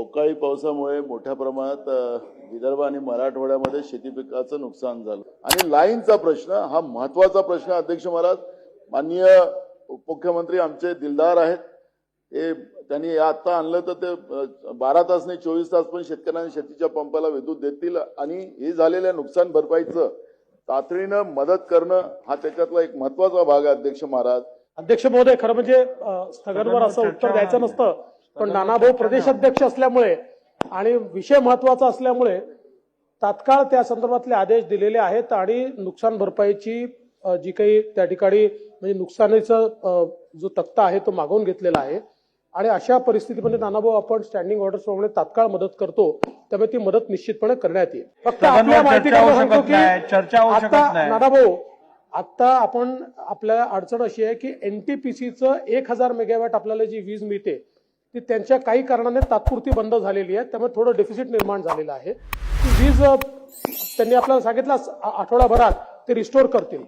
अवकाळी पावसामुळे मोठ्या प्रमाणात विदर्भ आणि मराठवाड्यामध्ये शेती पिकाचं नुकसान झालं. आणि लाईनचा प्रश्न हा महत्त्वाचा प्रश्न अध्यक्ष महाराज. माननीय उपमुख्यमंत्री आमचे दिलदार आहेत. ते त्यांनी आता आणलं तर ते बारा तास नाही चोवीस तास पण शेतकऱ्यांना शेतीच्या पंपाला विद्युत देतील आणि हे झालेल्या नुकसान भरपाईचं तातडीनं मदत करणं हा त्याच्यातला एक महत्त्वाचा भाग आहे अध्यक्ष महाराज. अध्यक्ष महोदय खरं म्हणजे स्थगनवर असं उत्तर द्यायचं नसतं. पण नानाभाऊ प्रदेश अध्यक्ष असल्यामुळे आणि विषय महत्त्वाचा असल्यामुळे तात्काळ त्या संदर्भातले आदेश दिलेले आहेत आणि नुकसान भरपाईची जी काही त्या ठिकाणी म्हणजे नुकसानीचा जो तक्ता आहे तो मागवून घेतलेला आहे. आणि अशा परिस्थितीमध्ये नानाभाऊ आपण स्टँडिंग ऑर्डर प्रमाणे तात्काळ मदत करतो त्यामुळे ती मदत निश्चितपणे करण्यात येईल. फक्त आपल्या माहितीकडे सांगतो की आता. नानाभाऊ आता आपण आपल्या अडचण अशी आहे की एनटीपीसीचं एक हजार मेगावॅट आपल्याला जी वीज मिळते ती त्यांच्या काही कारणाने तात्पुरती बंद झालेली आहे. त्यामुळे थोडं डेफिसिट निर्माण झालेलं आहे. वीज त्यांनी आपल्याला सांगितलं आठवडाभरात ते रिस्टोर करतील.